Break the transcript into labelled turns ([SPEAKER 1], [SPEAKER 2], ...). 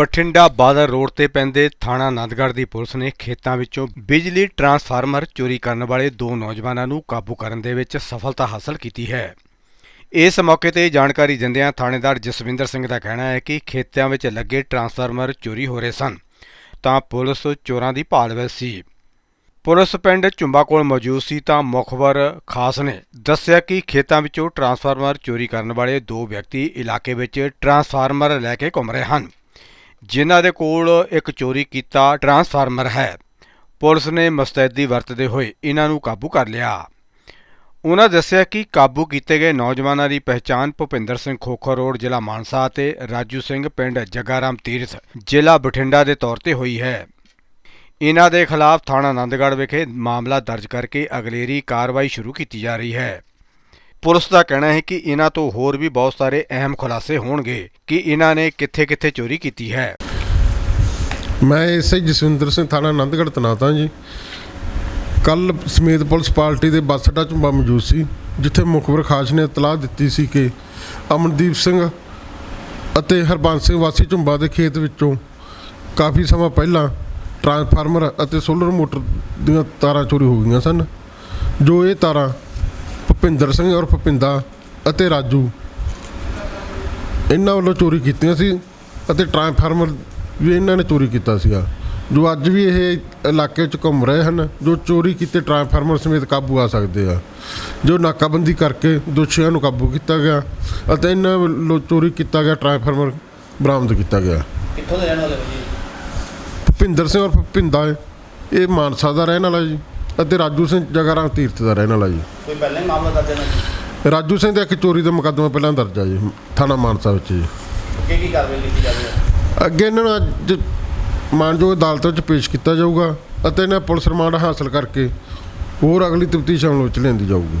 [SPEAKER 1] Bathinda bother road ਤੇ ਪੈਂਦੇ ਥਾਣਾ ਆਨੰਦਗੜ੍ਹ ਦੀ ਪੁਲਿਸ ਨੇ ਖੇਤਾਂ ਵਿੱਚੋਂ ਬਿਜਲੀ ਟਰਾਂਸਫਾਰਮਰ ਚੋਰੀ ਕਰਨ ਵਾਲੇ ਦੋ ਨੌਜਵਾਨਾਂ ਨੂੰ ਕਾਬੂ ਕਰਨ ਦੇ ਵਿੱਚ ਸਫਲਤਾ ਹਾਸਲ ਕੀਤੀ ਹੈ। ਇਸ ਮੌਕੇ ਤੇ ਜਾਣਕਾਰੀ ਦਿੰਦਿਆਂ ਥਾਣੇਦਾਰ ਜਸਵਿੰਦਰ ਸਿੰਘ ਦਾ ਕਹਿਣਾ ਹੈ ਕਿ ਖੇਤਾਂ ਵਿੱਚ ਲੱਗੇ ਟਰਾਂਸਫਾਰਮਰ ਚੋਰੀ ਹੋ ਰਹੇ ਸਨ, ਤਾਂ ਪੁਲਿਸ ਚੋਰਾਂ ਦੀ ਭਾਲ ਵਿੱਚ ਸੀ। ਪੁਲਿਸ ਪਿੰਡ ਚੁੰਬਾ ਕੋਲ ਮੌਜੂਦ ਸੀ ਤਾਂ ਮੁਖਬਰ ਖਾਸ ਨੇ ਦੱਸਿਆ ਕਿ ਖੇਤਾਂ ਵਿੱਚੋਂ ਟਰਾਂਸਫਾਰਮਰ ਚੋਰੀ ਕਰਨ ਵਾਲੇ ਦੋ ਵਿਅਕਤੀ ਇਲਾਕੇ ਵਿੱਚ ਟਰਾਂਸਫਾਰਮਰ ਲੈ ਕੇ ਘੁੰਮ ਰਹੇ ਹਨ। ਜਿਨ੍ਹਾਂ ਦੇ ਕੋਲ ਇੱਕ ਚੋਰੀ ਕੀਤਾ ਟਰਾਂਸਫਾਰਮਰ ਹੈ। ਪੁਲਿਸ ਨੇ ਮੁਸਤੈਦੀ ਵਰਤਦੇ ਹੋਏ ਇਹਨਾਂ ਨੂੰ ਕਾਬੂ ਕਰ ਲਿਆ। ਉਹਨਾਂ ਦੱਸਿਆ ਕਿ ਕਾਬੂ ਕੀਤੇ ਗਏ ਨੌਜਵਾਨਾਂ ਦੀ ਪਹਿਚਾਣ ਭੁਪਿੰਦਰ ਸਿੰਘ ਖੋਖਰ ਰੋਡ, ਜ਼ਿਲ੍ਹਾ ਮਾਨਸਾ ਅਤੇ ਰਾਜੂ ਸਿੰਘ ਪਿੰਡ ਜਗਾਰਾਮ ਤੀਰਥ, ਜ਼ਿਲ੍ਹਾ ਬਠਿੰਡਾ ਦੇ ਤੌਰ ਤੇ ਹੋਈ ਹੈ। ਇਹਨਾਂ ਦੇ ਖਿਲਾਫ ਥਾਣਾ ਆਨੰਦਗੜ੍ਹ ਵਿਖੇ ਮਾਮਲਾ ਦਰਜ ਕਰਕੇ ਅਗਲੇਰੀ ਕਾਰਵਾਈ ਸ਼ੁਰੂ ਕੀਤੀ ਜਾ ਰਹੀ ਹੈ। ਪੁਲਿਸ ਦਾ ਕਹਿਣਾ ਹੈ ਕਿ ਇਹਨਾਂ ਤੋਂ ਹੋਰ ਵੀ ਬਹੁਤ ਸਾਰੇ ਅਹਿਮ ਖੁਲਾਸੇ ਹੋਣਗੇ ਕਿ ਇਹਨਾਂ ਨੇ ਕਿੱਥੇ-ਕਿੱਥੇ ਚੋਰੀ ਕੀਤੀ ਹੈ।
[SPEAKER 2] ਮੈਂ ਐਸਆਈ ਜਸਵਿੰਦਰ ਸਿੰਘ ਥਾਣਾ ਆਨੰਦਗੜ੍ਹ ਤਨਾਤਾ ਜੀ। ਕੱਲ ਸਮੇਤ ਪੁਲਿਸ ਪਾਰਟੀ ਦੇ ਬੱਸ ਅੱਡਾ ਝੁੰਬਾ ਮੌਜੂਦ ਸੀ, ਜਿੱਥੇ ਮੁਖਬਰ ਖਾਸ ਨੇ ਇਤਲਾਹ ਦਿੱਤੀ ਸੀ ਕਿ ਅਮਨਦੀਪ ਸਿੰਘ ਅਤੇ ਹਰਬੰਸ ਸਿੰਘ ਵਾਸੀ ਝੁੰਬਾ ਦੇ ਖੇਤ ਵਿੱਚੋਂ ਕਾਫੀ ਸਮਾਂ ਪਹਿਲਾਂ ਟਰਾਂਸਫਾਰਮਰ ਅਤੇ ਸੋਲਰ ਮੋਟਰ ਦੀਆਂ ਤਾਰਾਂ ਚੋਰੀ ਹੋ ਗਈਆਂ ਸਨ, ਜੋ ਇਹ ਤਾਰਾਂ ਭੁਪਿੰਦਰ ਸਿੰਘ ਔਰ ਭੁਪਿੰਦਾ ਅਤੇ ਰਾਜੂ ਇਹਨਾਂ ਵੱਲੋਂ ਚੋਰੀ ਕੀਤੀਆਂ ਸੀ ਅਤੇ ਟਰਾਂਸਫਾਰਮਰ ਵੀ ਇਹਨਾਂ ਨੇ ਚੋਰੀ ਕੀਤਾ ਸੀਗਾ। ਜੋ ਅੱਜ ਵੀ ਇਹ ਇਲਾਕੇ 'ਚ ਘੁੰਮ ਰਹੇ ਹਨ ਜੋ ਚੋਰੀ ਕੀਤੇ ਟਰਾਂਸਫਾਰਮਰ ਸਮੇਤ ਕਾਬੂ ਆ ਸਕਦੇ ਆ। ਜੋ ਨਾਕਾਬੰਦੀ ਕਰਕੇ ਦੋਸ਼ੀਆਂ ਨੂੰ ਕਾਬੂ ਕੀਤਾ ਗਿਆ ਅਤੇ ਇਹਨਾਂ ਵੱਲੋਂ ਚੋਰੀ ਕੀਤਾ ਗਿਆ ਟਰਾਂਸਫਾਰਮਰ ਬਰਾਮਦ ਕੀਤਾ ਗਿਆ।
[SPEAKER 3] ਕਿੱਥੋਂ ਦੇ ਰਹਿਣ ਵਾਲੇ ਜੀ?
[SPEAKER 2] ਭੁਪਿੰਦਰ ਸਿੰਘ ਔਰ ਭੁਪਿੰਦਾ ਇਹ ਮਾਨਸਾ ਦਾ ਰਹਿਣ ਵਾਲਾ ਜੀ ਅਤੇ ਰਾਜੂ ਸਿੰਘ ਜਗਾਰਾਮ ਤੀਰਥ ਦਾ ਰਹਿਣ ਵਾਲਾ ਜੀ।
[SPEAKER 3] ਕੋਈ ਪਹਿਲਾਂ ਹੀ ਮਾਮਲਾ ਦਰਜ ਹੈ
[SPEAKER 2] ਰਾਜੂ ਸਿੰਘ ਦਾ ਇੱਕ ਚੋਰੀ ਦਾ ਮੁਕੱਦਮਾ ਪਹਿਲਾਂ ਦਰਜ ਆ ਜੀ ਥਾਣਾ ਮਾਨਸਾ ਵਿੱਚ ਜੀ।
[SPEAKER 3] ਕੀ ਕੀ ਕਾਰਵਾਈ ਕੀਤੀ ਜਾ ਰਹੀ ਹੈ?
[SPEAKER 2] ਅੱਗੇ ਇਹਨਾਂ ਨੂੰ ਅੱਜ ਮਾਨਯੋਗ ਅਦਾਲਤ ਵਿੱਚ ਪੇਸ਼ ਕੀਤਾ ਜਾਊਗਾ ਅਤੇ ਇਹਨਾਂ ਪੁਲਿਸ ਰਿਮਾਂਡ ਹਾਸਲ ਕਰਕੇ ਹੋਰ ਅਗਲੀ ਤਫਤੀਸ਼ ਅਮਲ ਵਿੱਚ ਲਿਆਂਦੀ ਜਾਊਗੀ।